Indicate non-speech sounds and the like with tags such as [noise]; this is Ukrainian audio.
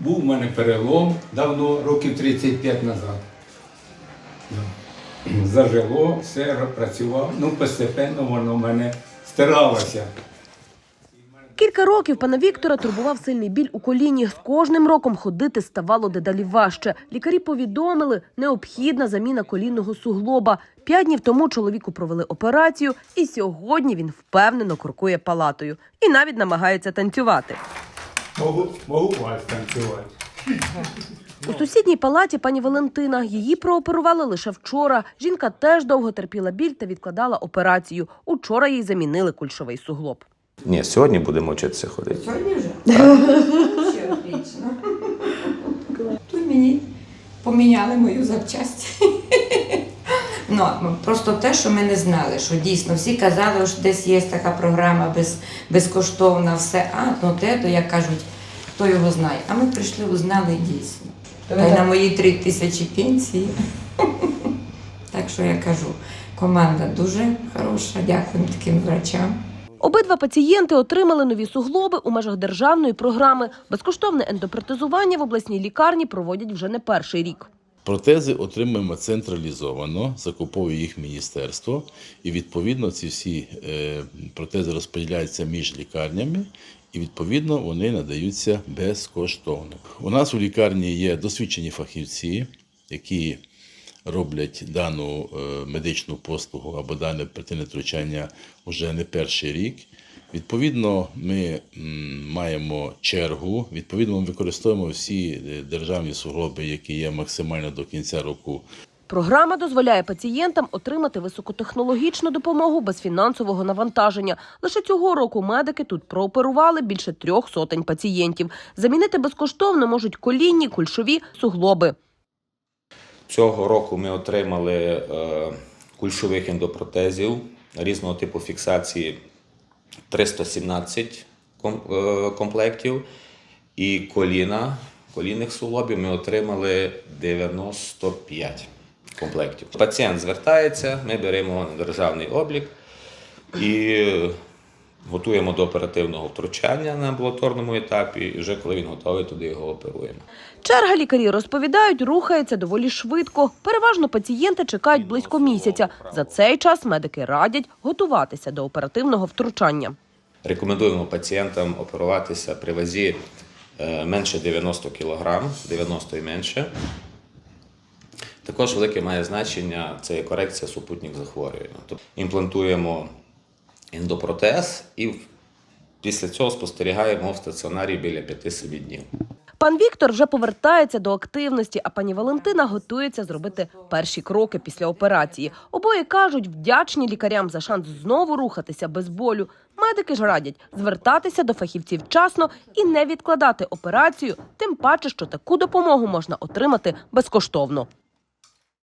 був у мене перелом давно, років 35 назад. Зажило, все працював. Ну, постепенно воно в мене стиралося. Кілька років пана Віктора турбував сильний біль у коліні. З кожним роком ходити ставало дедалі важче. Лікарі повідомили, необхідна заміна колінного суглоба. П'ять днів тому чоловіку провели операцію, і сьогодні він впевнено крокує палатою і навіть намагається танцювати. Могу, можу вас танцювати. У сусідній палаті пані Валентина. Її прооперували лише вчора. Жінка теж довго терпіла біль та відкладала операцію. Учора їй замінили кульшовий суглоб. Ні, сьогодні будемо вчитися ходити. Сьогодні вже? Ще отлично. Тут мені поміняли мою запчасть. Ну, просто те, що ми не знали, що дійсно всі казали, що десь є така програма без, безкоштовна, все. А, ну те, то як кажуть, хто його знає. А ми прийшли, узнали дійсно. Та й на мої три тисячі пенсії. [laughs] Так що я кажу, команда дуже хороша, дякуємо таким врачам. Обидва пацієнти отримали нові суглоби у межах державної програми. Безкоштовне ендопротезування в обласній лікарні проводять вже не перший рік. Протези отримуємо централізовано, закуповує їх міністерство, і відповідно ці всі е, протези розподіляються між лікарнями, і відповідно вони надаються безкоштовно. У нас у лікарні є досвідчені фахівці, які роблять дану е, медичну послугу або дане оперативне втручання вже не перший рік. Відповідно, ми маємо чергу. Відповідно, ми використовуємо всі е, державні суглоби, які є максимально до кінця року Програма дозволяє пацієнтам отримати високотехнологічну допомогу без фінансового навантаження. Лише цього року медики тут прооперували більше трьох сотень пацієнтів. Замінити безкоштовно можуть колінні, кульшові, суглоби. Цього року ми отримали е, кульшових ендопротезів різного типу фіксації 317 е, комплектів. І коліна, колінних суглобів ми отримали 95 комплектів. Пацієнт звертається, ми беремо на державний облік і готуємо до оперативного втручання на амбулаторному етапі. І вже коли він готовий, туди його оперуємо. Черга лікарі розповідають, рухається доволі швидко. Переважно пацієнти чекають близько місяця. За цей час медики радять готуватися до оперативного втручання. Рекомендуємо пацієнтам оперуватися при вазі е, менше 90 кг, 90 і менше. Також велике має значення це є корекція супутніх захворювань. Тобто імплантуємо ендопротез і після цього спостерігаємо в стаціонарі біля 5-7 днів. Пан Віктор вже повертається до активності, а пані Валентина готується зробити перші кроки після операції. Обоє кажуть, вдячні лікарям за шанс знову рухатися без болю. Медики ж радять звертатися до фахівців вчасно і не відкладати операцію, тим паче, що таку допомогу можна отримати безкоштовно.